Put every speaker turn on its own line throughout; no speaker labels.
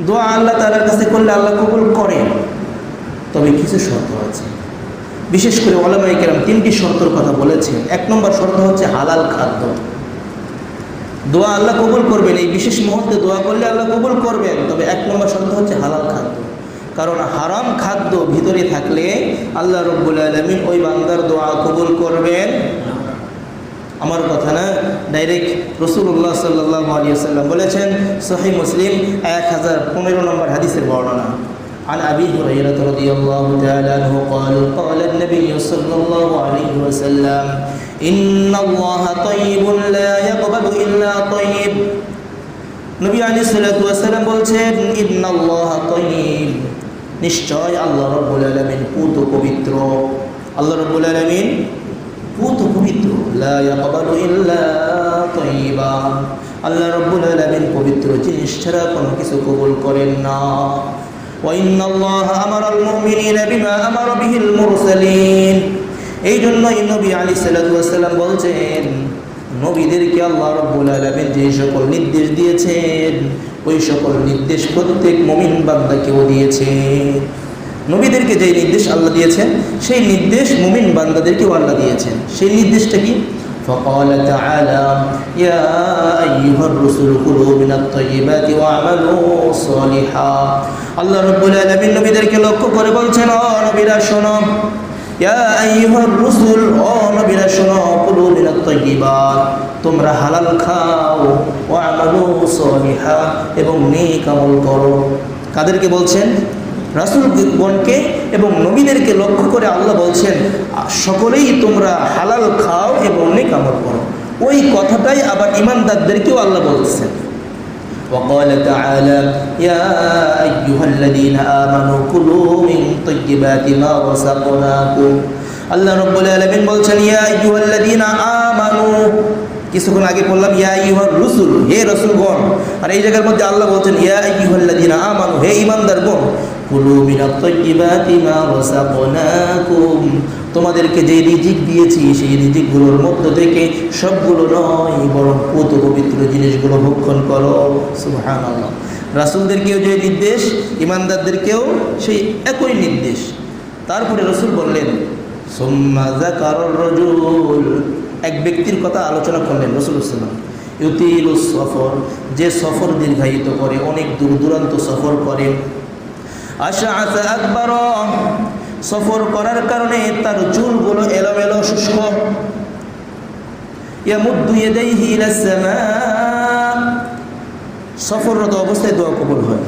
দোয়া আল্লাহ তালার কাছে করলে আল্লাহ কবুল করে। তবে কিছু শর্ত আছে। বিশেষ করে ওলামাই কেরাম তিনটি শর্তর কথা বলেছেন। এক নম্বর শর্ত হচ্ছে হালাল খাদ্য। দোয়া আল্লাহ কবুল করবেন, এই বিশেষ মুহূর্তে দোয়া করলে আল্লাহ কবুল করবেন। তবে এক নম্বর শর্ত হচ্ছে হালাল খাদ্য। কারণ হারাম খাদ্য ভিতরে থাকলে আল্লাহ রব্বুল আলমিন ওই বান্দার দোয়া কবুল করবেন আমার কথা না ডাইরেক্ট রসুল্লাহ সাল্লাহ আলিয়াল্লাম বলেছেন সহি মুসলিম এক হাজার পনেরো নম্বর হাদিসের বর্ণনা عن أبي هريرة رضي الله تعالى عنه قال قال النبي صلى الله عليه وسلم إن الله طيب لا يقبل إلا طيب নবী আলী সাল্লাম বলছেন ইন্নাল্লাহ তয়িব নিশ্চয় আল্লাহ রব্বুল আলমিন পুত পবিত্র আল্লাহ রব্বুল আলমিন পুত পবিত্র লা ইয়াকবালু ইল্লা তয়িবা আল্লাহ রব্বুল আলমিন পবিত্র জিনিস ছাড়া কোনো কিছু কবুল করেন না وإن الله أمر المؤمنين بما أمر به المرسلين এই জন্যই নবী আলী সাল্লাম বলছেন নবীদেরকে আল্লাহ রব্বুল আলমের যে সকল নির্দেশ দিয়েছেন ওই সকল নির্দেশ প্রত্যেক মমিন বান্দাকেও দিয়েছে নবীদেরকে যে নির্দেশ আল্লাহ দিয়েছেন সেই নির্দেশ মুমিন বান্দাদেরকেও আল্লাহ দিয়েছেন সেই নির্দেশটা কি فقال تعالى يا أيها الرسل كلوا من الطيبات واعملوا صالحا আল্লাহ রব্বুল আলামিন নবীদেরকে লক্ষ্য করে বলছেন ও নবীরা শোনো ইয়া আইয়ুহার রুসুল ও নবীরা শোনো কুলু মিনাত তাইয়্যিবাত তোমরা হালাল খাও ওয়া আমালু সলিহা এবং নেক আমল করো কাদেরকে বলছেন রাসূলগণকে এবং নবীদেরকে লক্ষ্য করে আল্লাহ বলছেন সকলেই তোমরা হালাল খাও এবং নেক আমল করো ওই কথাটাই আবার ইমানদারদেরকেও আল্লাহ বলছেন وقال تعالى يا أيها الذين آمنوا كلوا من طيبات ما رزقناكم আল্লাহ রব্বুল আলামিন বলছেন ইয়া আইয়ুহাল্লাযীনা আমানু কিছুক্ষণ আগে বললাম ইয়া আইয়ুহার রসুল, হে রাসূলগণ। আর এই জায়গার মধ্যে আল্লাহ বলছেন, ইয়া আইয়ুহাল্লাযীনা আমানু, হে মা রাযাকনাকুম তোমাদেরকে যে রিজিক দিয়েছি, সেই রিজিকগুলোর মধ্য থেকে সবগুলো নয়, বরং পুত পবিত্র জিনিসগুলো ভক্ষণ করো। সুবহানাল্লাহ। রাসূলদেরকেও যে নির্দেশ ইমানদারদেরকেও সেই একই নির্দেশ। তারপরে রসুল বললেন, সোম্মা যাকারুর রাজুল এক ব্যক্তির কথা আলোচনা করলেন রসুল সাল্লাম ইউতিল সফর, যে সফর দীর্ঘায়িত করে, অনেক দূর দূরান্ত সফর করে আশা আশা একবার সফর করার কারণে তার চুলগুলো এলোমেলো, শুষ্ক। সফররত অবস্থায় দোয়া কবুল হয়।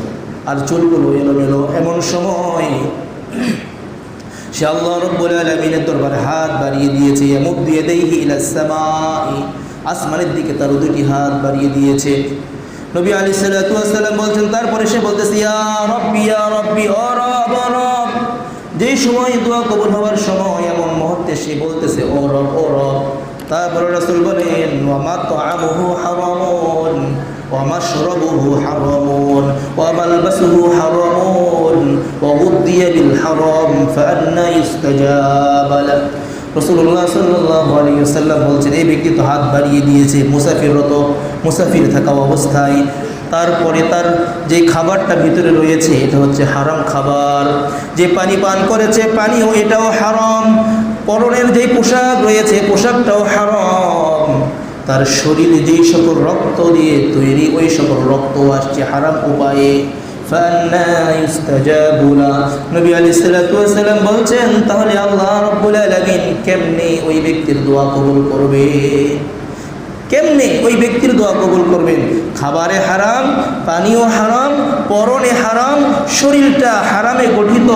আর চুলগুলো এলোমেলো, এমন সময় সে আল্লাহ রব্বুল আলামিনের দরবারে হাত বাড়িয়ে দিয়েছে মুখ দিয়ে সামাই, আসমানের দিকে তার দুটি হাত বাড়িয়ে দিয়েছে। নবী আলী সাল্লাম বলছেন, তারপরে সে বলতেছে যেই সময় দোয়া কবুল হওয়ার সময় এমন মুহূর্তে সে বলতেছে, ও রব ও রব। তারপরে রাসূল বলেন মালবাসুহু হারামুন ওয়া গুদ্দিয়া বিল হারাম ফাআন্না ইস্তাজাবা লাহ রসুল্লাহ সাল্লাহ বলছেন, এই ব্যক্তি তো হাত বাড়িয়ে দিয়েছে মুসাফিররত মুসাফির থাকা অবস্থায়। তারপরে তার যে খাবারটা ভিতরে রয়েছে, এটা হচ্ছে হারাম খাবার। যে পানি পান করেছে, পানিও এটাও হারাম। পরনের যে পোশাক রয়েছে, পোশাকটাও হারাম। তার শরীরে যেই সকল রক্ত দিয়ে তৈরি, ওই সকল রক্ত আসছে হারাম উপায়ে। নবী আলাইহিস সালাতু বলছেন, তাহলে আল্লাহ রাব্বুল আলামিন কেমনে ওই ব্যক্তির দোয়া কবুল করবে? কেমনে ওই ব্যক্তির দোয়া কবুল করবেন? খাবারে হারাম, পানীয় হারাম, পরনে হারাম, শরীরটা হারামে গঠিত।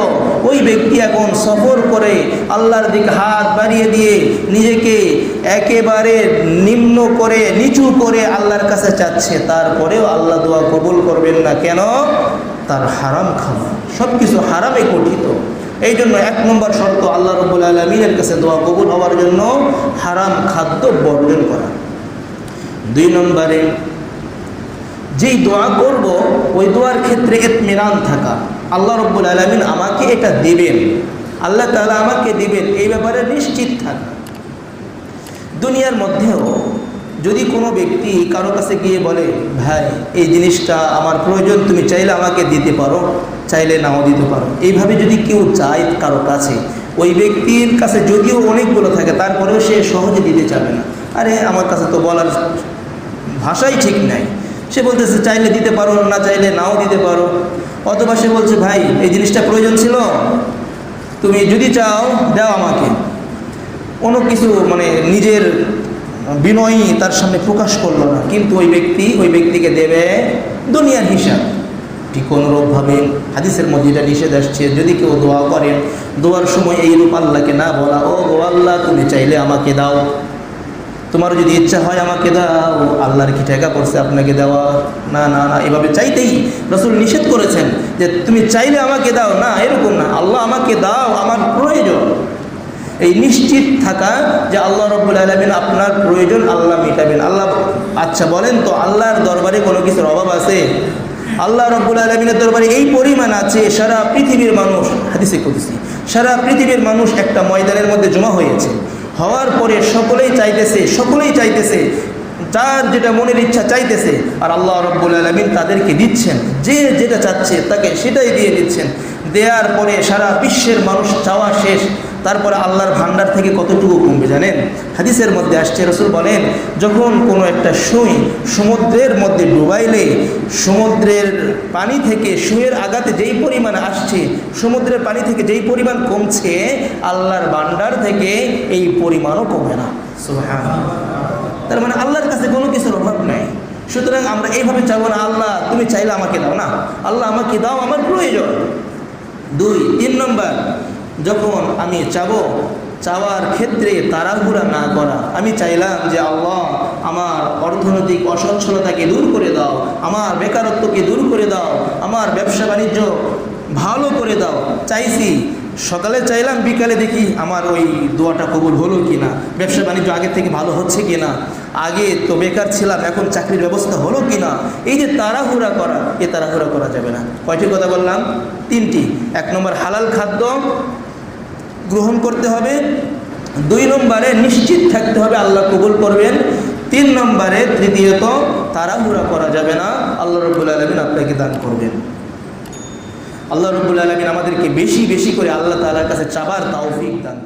ওই ব্যক্তি এখন সফর করে আল্লাহর দিকে হাত বাড়িয়ে দিয়ে নিজেকে একেবারে নিম্ন করে, নিচু করে আল্লাহর কাছে চাচ্ছে। তারপরেও আল্লাহ দোয়া কবুল করবেন না। কেন? তার হারাম খাবার সব কিছু হারামে গঠিত। এই জন্য এক নম্বর শর্ত আল্লাহ রবুল আলমিনের কাছে দোয়া কবুল হওয়ার জন্য হারাম খাদ্য বর্জন করা। দুই নম্বরে যেই দোয়া করব, ওই দোয়ার ক্ষেত্রে এতমিরান থাকা। আল্লাহ রব্বুল আলমিন আমাকে এটা দেবেন। আল্লাহ তালা আমাকে দেবেন, এই ব্যাপারে নিশ্চিত থাকা। দুনিয়ার মধ্যেও যদি কোনো ব্যক্তি কারও কাছে গিয়ে বলে, ভাই, এই জিনিসটা আমার প্রয়োজন, তুমি চাইলে আমাকে দিতে পারো, চাইলে নাও দিতে পারো। এইভাবে যদি কেউ চায় কারও কাছে, ওই ব্যক্তির কাছে যদিও অনেকগুলো থাকে, তারপরেও সে সহজে দিতে চাবে না। আরে, আমার কাছে তো বলার ভাষাই ঠিক নাই। সে বলতেছে, চাইলে দিতে পারো, না চাইলে নাও দিতে পারো। অথবা সে বলছে, ভাই, এই জিনিসটা প্রয়োজন ছিল? তুমি যদি চাও, দাও আমাকে। কোনো কিছু মানে নিজের বিনয়ী তার সামনে প্রকাশ করল না। কিন্তু ওই ব্যক্তি, ওই ব্যক্তিকে দেবে দুনিয়ার হিসাব। ঠিক অনুরূপভাবে হাদিসের মধ্যে এটা নিষেধ আসছে, যদি কেউ দোয়া করেন, দোয়ার সময় এই রূপ আল্লাহকে না বলা, ও ও আল্লাহ, তুমি চাইলে আমাকে দাও। তোমার যদি ইচ্ছা হয় আমাকে দাও। আল্লাহর কি ঠেকা পড়ছে আপনাকে দেওয়া? না না না, এভাবে চাইতেই রসুল নিষেধ করেছেন যে তুমি চাইলে আমাকে দাও। না, এরকম না। আল্লাহ আমাকে দাও, আমার প্রয়োজন। এই নিশ্চিত থাকা যে আল্লাহ রব্বুল আলমিন আপনার প্রয়োজন, আল্লাহ মিটাবেন। আল্লাহ আচ্ছা বলেন তো, আল্লাহর দরবারে কোনো কিছুর অভাব আছে? আল্লাহ রব্বুল আলমিনের দরবারে এই পরিমাণ আছে, সারা পৃথিবীর মানুষ, হাদিসে করতেছি সারা পৃথিবীর মানুষ একটা ময়দানের মধ্যে জমা হয়েছে। হওয়ার পরে সকলেই চাইতেছে সকলেই চাইতেছে, যার যেটা মনের ইচ্ছা চাইতেছে, আর আল্লাহ রব্বুল আলমিন তাদেরকে দিচ্ছেন, যে যেটা চাচ্ছে তাকে সেটাই দিয়ে দিচ্ছেন। দেওয়ার পরে সারা বিশ্বের মানুষ চাওয়া শেষ। তারপরে আল্লাহর ভান্ডার থেকে কতটুকু কমবে জানেন? হাদিসের মধ্যে আসছে, রসুল বলেন, যখন কোনো একটা সুই সমুদ্রের মধ্যে ডুবাইলে, সমুদ্রের পানি থেকে, সুইয়ের আঘাতে যেই পরিমাণ আসছে, সমুদ্রের পানি থেকে যেই পরিমাণ কমছে, আল্লাহর ভান্ডার থেকে এই পরিমাণও কমে না। তার মানে আল্লাহর কাছে কোনো কিছুর অভাব নাই। সুতরাং আমরা এইভাবে চাবো না, আল্লাহ, তুমি চাইলে আমাকে দাও না। আল্লাহ আমাকে দাও, আমার প্রয়োজন। দুই, তিন নম্বর যখন আমি চাবো, চাওয়ার ক্ষেত্রে তাড়াহুড়া না করা, আমি চাইলাম যে আল্লাহ আমার অর্থনৈতিক অসচ্ছলতাকে দূর করে দাও, আমার বেকারত্বকে দূর করে দাও, আমার ব্যবসা বাণিজ্য ভালো করে দাও। চাইছি, সকালে চাইলাম, বিকালে দেখি আমার ওই দোয়াটা কবুল হলো কি না ব্যবসা বাণিজ্য আগের থেকে ভালো হচ্ছে কি না আগে তো বেকার ছিলাম, এখন চাকরির ব্যবস্থা হলো কি না এই যে তাড়াহুড়া করা, এ তাড়াহুড়া করা যাবে না। কয়টি কথা বললাম? তিনটি। এক নম্বর, হালাল খাদ্য গ্রহণ করতে হবে। দুই নম্বরে নিশ্চিত থাকতে হবে, আল্লাহ কবুল করবেন। তিন নম্বরে, তৃতীয়ত, তাড়াহুড়া করা যাবে না। আল্লাহ রব্বুল আলমিন আপনাকে দান করবেন। আল্লাহ রব্বুল আলমিন আমাদেরকে বেশি বেশি করে আল্লাহ তালার কাছে চাবার তাওফিক দান।